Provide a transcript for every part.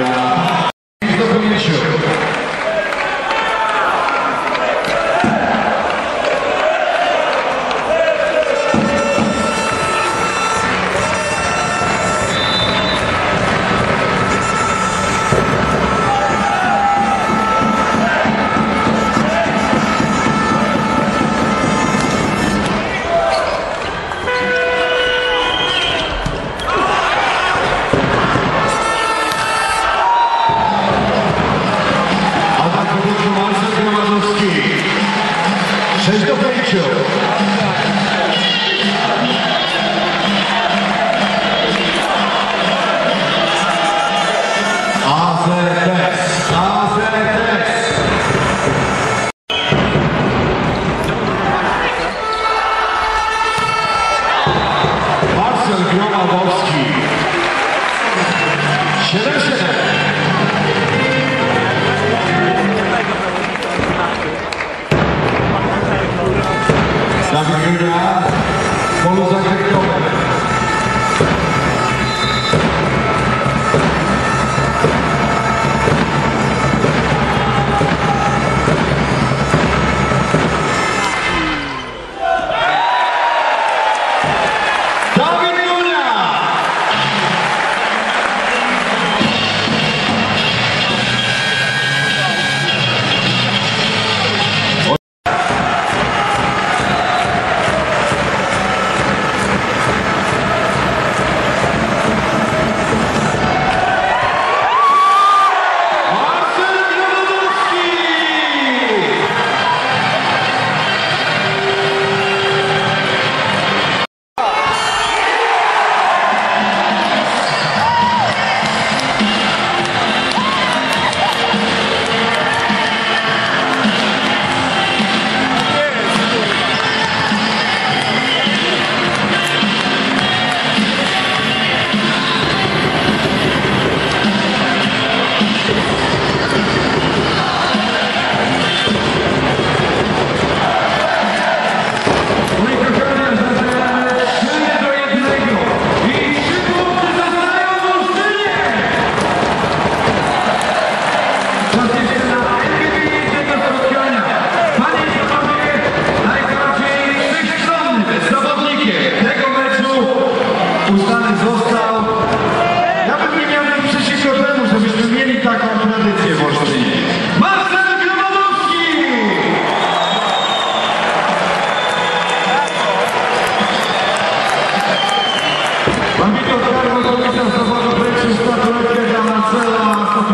Никита Фомичев. I'm good job.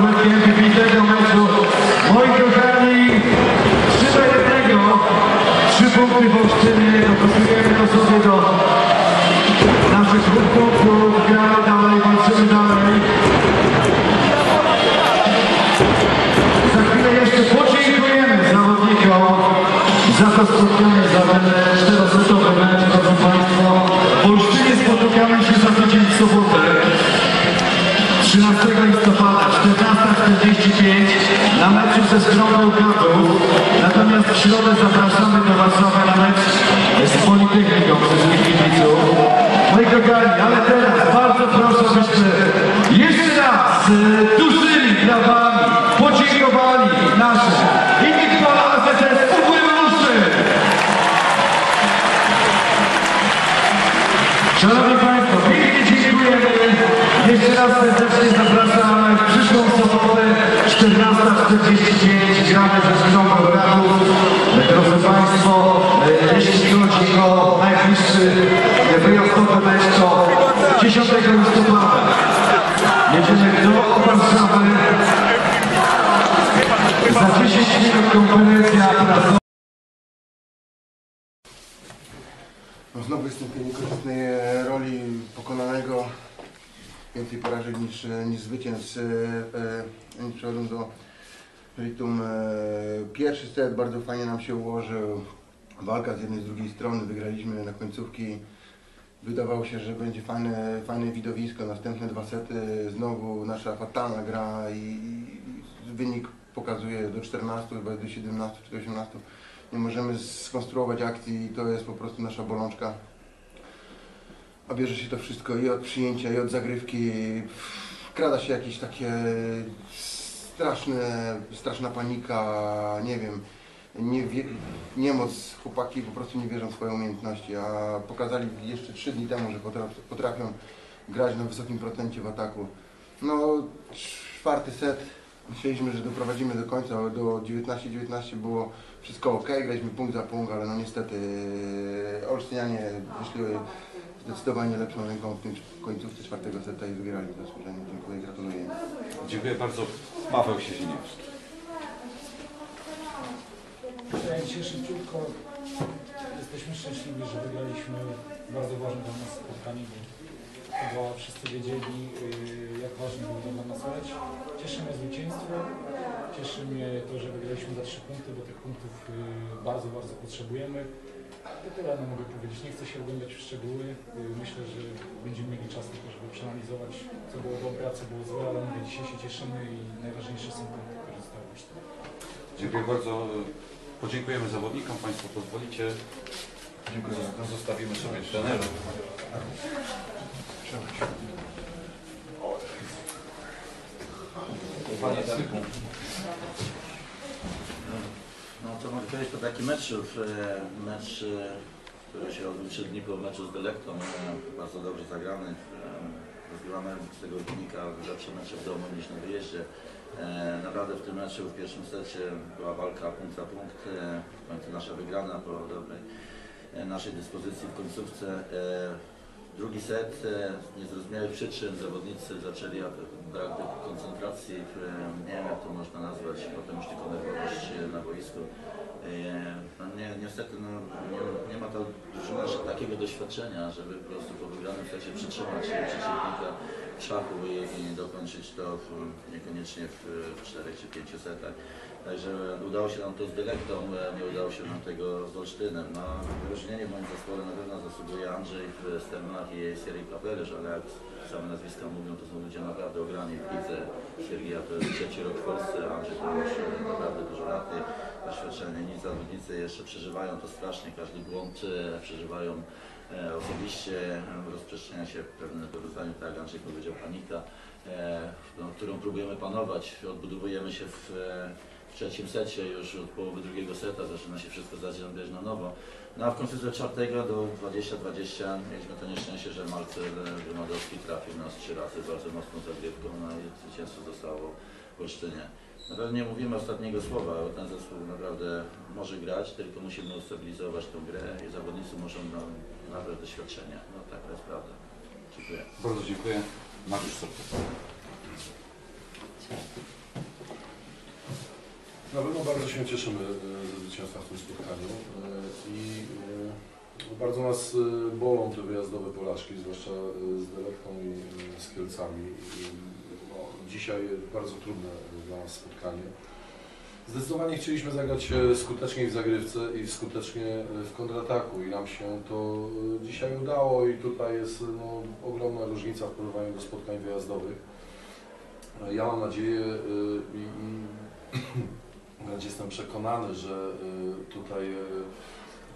MVP tego meczu. Moi kochani, 3 do 1, 3 punkty ze stroną Gatów. Natomiast w środę zapraszamy do Warszawy na mecz z Politechniką wszystkich kibiców. No i ale No znowu jestem w tej niekorzystnej e, roli pokonanego. Więcej porażek niż, e, niż zwycięstw. E, e, przechodząc do Ritum. E, pierwszy set bardzo fajnie nam się ułożył. Walka z jednej z drugiej strony. Wygraliśmy na końcówki. Wydawało się, że będzie fajne, fajne widowisko. Następne dwa sety znowu nasza fatalna gra i, i wynik pokazuje do 14, chyba do 17 czy do 18. Nie możemy skonstruować akcji i to jest po prostu nasza bolączka. A bierze się to wszystko i od przyjęcia, i od zagrywki. Wkrada się jakieś takie straszne, straszna panika, nie wiem, nie wie, niemoc. Chłopaki po prostu nie wierzą w swoje umiejętności, a pokazali jeszcze trzy dni temu, że potrafią, grać na wysokim procencie w ataku. No, czwarty set. Myśleliśmy, że doprowadzimy do końca, ale do 19-19 było wszystko ok, graliśmy punkt za punkt, ale no niestety e, Olsztynianie wyszli zdecydowanie lepszą ręką w tym końcówce czwartego seta i wygrali zasłużenie. Dziękuję, gratuluję. Dziękuję bardzo. Paweł Sieziniewski. Wydaje mi się szybciutko jesteśmy szczęśliwi, że wygraliśmy bardzo ważne dla nas spotkanie, bo chyba wszyscy wiedzieli, y, jak ważny był dla nas mecz. Cieszy mnie zwycięstwo, cieszy mnie to, że wygraliśmy za trzy punkty, bo tych punktów y, bardzo, bardzo potrzebujemy. I tyle no, mogę powiedzieć. Nie chcę się wgłębiać w szczegóły. Y, Myślę, że będziemy mieli czas tylko, żeby przeanalizować, co było dobre, a co było złe, ale mówię, dzisiaj się cieszymy i najważniejsze są punkty, które zostały wyszczęśliwe. Dziękuję bardzo. Podziękujemy zawodnikom. Państwo pozwolicie. Dziękuję. Zostawimy sobie trenerów. Panie Syku. Powiedzieć po takim meczu, e, mecz, e, który się odbył trzy dni po meczu z Delektą, e, bardzo dobrze zagrany. Rozgrywamy z tego wynika lepsze mecze w domu niż na wyjeździe. Naprawdę w tym meczu w pierwszym secie była walka punkt za punkt, w końcu nasza wygrana po dobrej naszej dyspozycji w końcówce. Drugi set, z niezrozumiałych przyczyn zawodnicy zaczęli brak koncentracji, nie wiem jak to można nazwać, potem już tylko nerwowość na boisku. E, nie, niestety no, nie, nie ma to drużyna takiego doświadczenia, żeby po prostu po wygranym secie przytrzymać przeciwnika w szachu i, i dokończyć to w, niekoniecznie w, w czterech czy pięciu setach. Także udało się nam to z Dylektą, e, nie udało się nam tego z Olsztynem. No, wyróżnienie w moim zespole na pewno zasługuje Andrzej w Stemach i Sierra Paperysz, ale jak same nazwiska mówią, to są ludzie naprawdę ograni w lidze. Siergia to jest trzeci rok w Polsce, Andrzej to już naprawdę dużo lat i doświadczenie. Nic zawodnicy jeszcze przeżywają to strasznie, każdy błąd przeżywają e, osobiście, e, rozprzestrzenia się pewnego rodzaju, tak jak Andrzej powiedział, panika, e, no, którą próbujemy panować. Odbudowujemy się w, w trzecim secie, już od połowy drugiego seta zaczyna się wszystko zadziać na nowo. No a w końcu czwartego do 20-20 mieliśmy to nieszczęście, że Marcel Gromadowski trafił nas trzy razy bardzo mocną zagrywką, no i zwycięstwo zostało w Olsztynie. Na pewno nie mówimy ostatniego słowa, bo ten zespół naprawdę może grać, tylko musimy ustabilizować tą grę i zawodnicy muszą no, nabrać doświadczenia. No taka jest prawda. Dziękuję. Bardzo dziękuję. Mariusz Sorka. Na pewno bardzo się cieszymy e, ze zwycięstwa w tym spotkaniu e, i e, bardzo nas bolą te wyjazdowe porażki, zwłaszcza z Delektą i z Kielcami. I, no, dzisiaj bardzo trudne dla nas spotkanie. Zdecydowanie chcieliśmy zagrać e, skuteczniej w zagrywce i skutecznie e, w kontrataku i nam się to e, dzisiaj udało i tutaj jest no, ogromna różnica w porównaniu do spotkań wyjazdowych. Ja mam nadzieję i, i jestem przekonany, że tutaj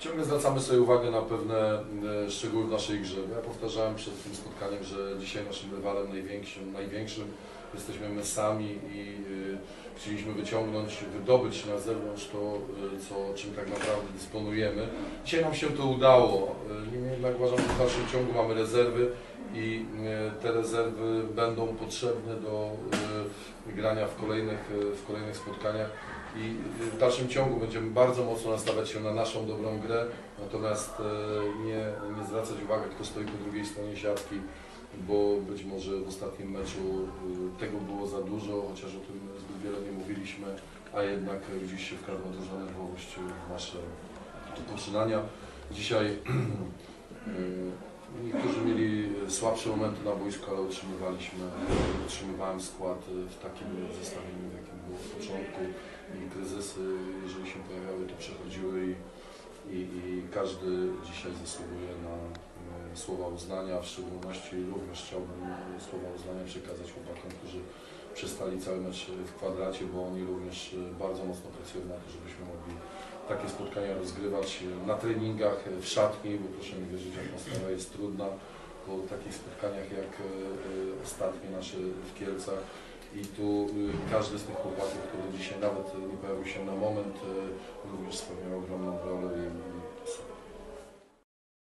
ciągle zwracamy sobie uwagę na pewne y, szczegóły w naszej grze. Ja powtarzałem przed tym spotkaniem, że dzisiaj naszym rywalem największym, największym jesteśmy my sami i y, chcieliśmy wyciągnąć, wydobyć na zewnątrz to, y, co, czym tak naprawdę dysponujemy. Dzisiaj nam się to udało. Niemniej jednak uważam, że w dalszym ciągu mamy rezerwy i te rezerwy będą potrzebne do grania w kolejnych, w kolejnych spotkaniach i w dalszym ciągu będziemy bardzo mocno nastawiać się na naszą dobrą grę, natomiast e, nie, nie zwracać uwagi, kto stoi po drugiej stronie siatki, bo być może w ostatnim meczu e, tego było za dużo, chociaż o tym zbyt wiele nie mówiliśmy, a jednak gdzieś się wkradła duża nerwowość w nasze poczynania. Dzisiaj e, niektórzy mieli słabsze momenty na boisku, ale utrzymywaliśmy, utrzymywałem skład w takim zestawieniu, w jakim było w początku. I kryzysy, jeżeli się pojawiały, to przechodziły i, i, i każdy dzisiaj zasługuje na e, słowa uznania, w szczególności również chciałbym e, słowa uznania przekazać chłopakom, którzy przestali cały mecz w kwadracie, bo oni również bardzo mocno pracują na to, żebyśmy mogli takie spotkania rozgrywać na treningach, w szatni, bo proszę mi wierzyć, atmosfera jest trudna po takich spotkaniach jak e, e, ostatnie nasze w Kielcach. I tu y, każdy z tych chłopaków, który dzisiaj nawet nie pojawił się na moment, również spełniał ogromną rolę.